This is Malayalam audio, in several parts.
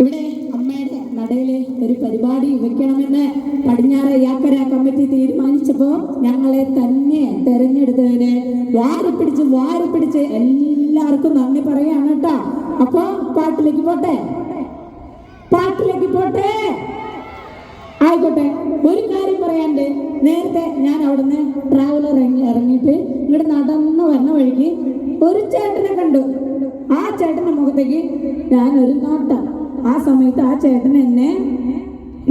ഇവിടെ അമ്മയുടെ നടയിലെ ഒരു പരിപാടി വെക്കണമെന്ന് പടിഞ്ഞാറ് യാക്കര കമ്മിറ്റി തീരുമാനിച്ചപ്പോ ഞങ്ങളെ തന്നെ തെരഞ്ഞെടുത്തതിന് വാരി പിടിച്ച് വാരി പിടിച്ച് എല്ലാവർക്കും നന്ദി പറയാണ് കേട്ടോ. അപ്പൊ പാട്ടിലേക്ക് പോട്ടെ. പാട്ടിലേക്ക് പോട്ടെ. ആയിക്കോട്ടെ ഒരു കാര്യം പറയാണ്ട് നേരത്തെ ഞാൻ അവിടുന്ന് ട്രാവലർ ഇറങ്ങി ഇറങ്ങിയിട്ട് ഇവിടെ നടന്നു വരണ വഴിക്ക് ഒരു ചേട്ടനെ കണ്ടു. ആ ചേട്ടന്റെ മുഖത്തേക്ക് ഞാൻ ഒരു നോട്ടം. ആ സമയത്ത് ആ ചേട്ടൻ എന്നെ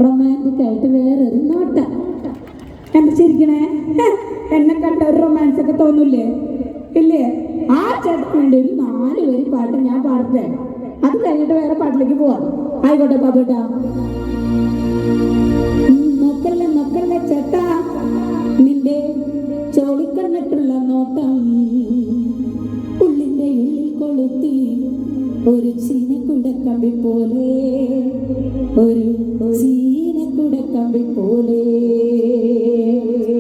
റൊമാന്റിക് ആയിട്ട് വേറൊരു നോട്ട. എന്താ ചിരിക്കണേ? എന്നെ കണ്ട ഒരു റൊമാൻസ് ഒക്കെ തോന്നൂലേ ഇല്ലേ? ആ ചേട്ടന് വേണ്ടി ഒരു നാല് പേര് പാട്ട് ഞാൻ പാടട്ടെ. അത് കഴിഞ്ഞിട്ട് വേറെ പാട്ടിലേക്ക് പോവാം. ആയിക്കോട്ടെ പാപ്പേട്ടാ. നോക്കല്ല നോക്കല്ല ചേട്ടാ. നിന്റെ ചോളിക്കണ്ണിട്ടുള്ള നോട്ടം. ഒരു ചീനക്കുടക്കമ്പി പോലെ ഒരു ചീനക്കുടക്കമ്പി പോലെ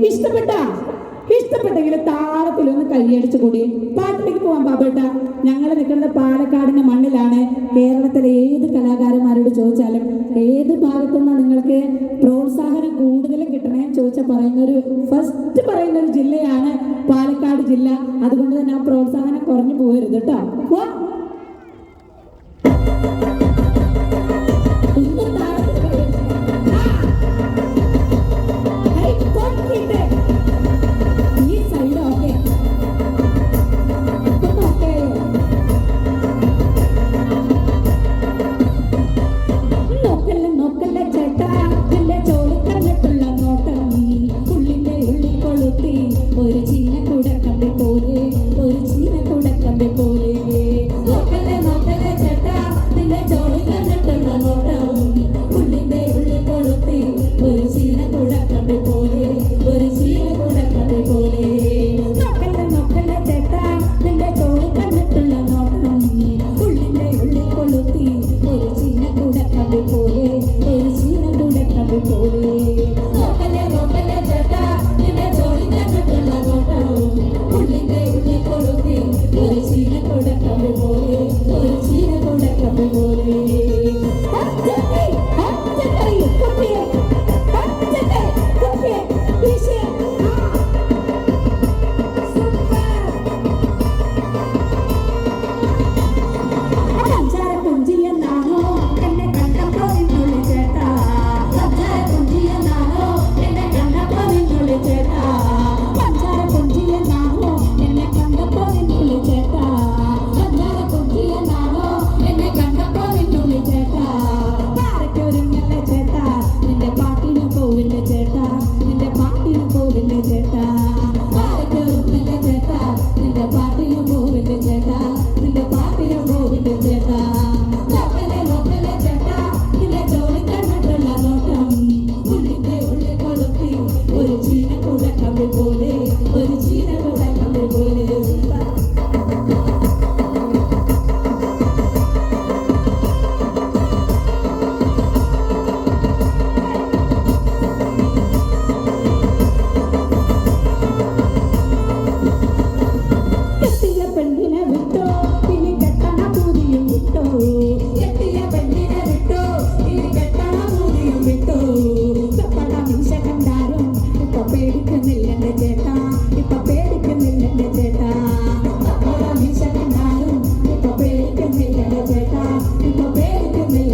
ഇഷ്ടപ്പെട്ട? ഇഷ്ടപ്പെട്ടെങ്കിൽ താളത്തിലൊന്ന് കൈയടിച്ചു കൂടി പാട്ടിലേക്ക് പോവാൻ പാപ്പേട്ട ഞങ്ങൾ നിൽക്കുന്നത് പാലക്കാടിന്റെ മണ്ണിലാണ്. കേരളത്തിലെ ഏത് കലാകാരന്മാരോട് ചോദിച്ചാലും ഏത് ഭാഗത്തുനിന്നാണ് നിങ്ങൾക്ക് പ്രോത്സാഹനം കൂടുതലും കിട്ടണേ ചോദിച്ചാൽ പറയുന്ന ഒരു ഫസ്റ്റ് പറയുന്ന ഒരു ജില്ലയാണ് പാലക്കാട് ജില്ല. അതുകൊണ്ട് തന്നെ ആ പ്രോത്സാഹനം കുറഞ്ഞു പോകരുത് കേട്ടോ. പോലെ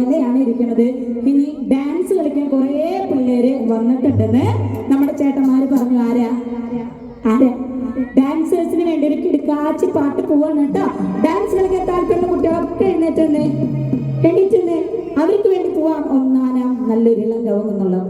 അകലെയാണ് ഇരിക്കുന്നത് ഇനി ഡാൻസ് കളിക്കാൻ കുറേ പിള്ളേര് വന്നിട്ടുണ്ടെന്ന് നമ്മുടെ ചേട്ടന്മാര് പറഞ്ഞു. ആരാ? ആരാ? ഡാൻസേഴ്സിന് വേണ്ടി ഒരു കിടക്കാച്ചി പാട്ട് പോവാണ് കേട്ടോ. ഡാൻസ് കളിക്കാൻ താല്പര്യമുള്ള കുട്ടികളൊക്കെ എണ്ണേറ്റന്നേ എണീറ്റുന്നേ. അവർക്ക് വേണ്ടി പോവാം. ഒന്നാനാം നല്ലൊരു ഇളം ഗവം എന്നുള്ളത്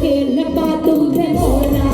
เห็นและปาตุ้มเทโมนา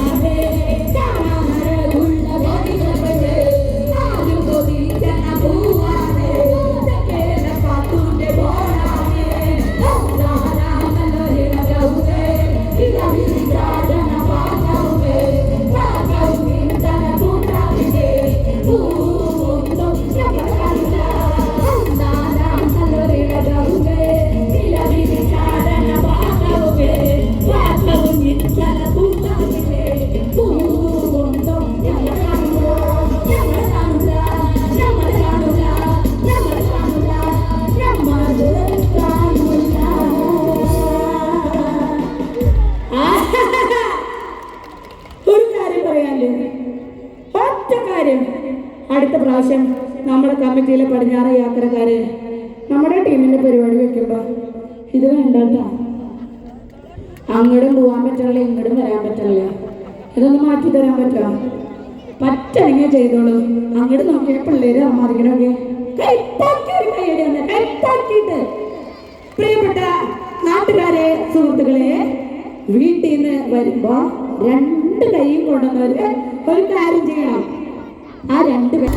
പ്രാവശ്യം നമ്മുടെ കമ്മിറ്റിയിലെ പടിഞ്ഞാറ് യാത്രക്കാരെ നമ്മുടെ ടീമിന്റെ പരിപാടി വെക്കുമ്പോ ഇത് വേണ്ടട്ടാ അങ്ങോട്ടും പോകാൻ പറ്റില്ല ഇങ്ങോട്ടും വരാൻ പറ്റില്ല ഇതൊന്ന് മാറ്റി തരാൻ പറ്റുമോ പറ്റണെങ്കിൽ ചെയ്തോളൂ. അങ്ങോട്ട് നോക്കിയ പിള്ളേര് കൈത്താക്കിയിട്ട് പ്രിയപ്പെട്ട നാട്ടുകാരെ സുഹൃത്തുക്കളെ വീട്ടിൽ നിന്ന് വരുമ്പോ രണ്ട് കൈയും കൊണ്ടുവന്നവര് ഒരു കാര്യം ചെയ്യണം. ആ രണ്ട് കൈ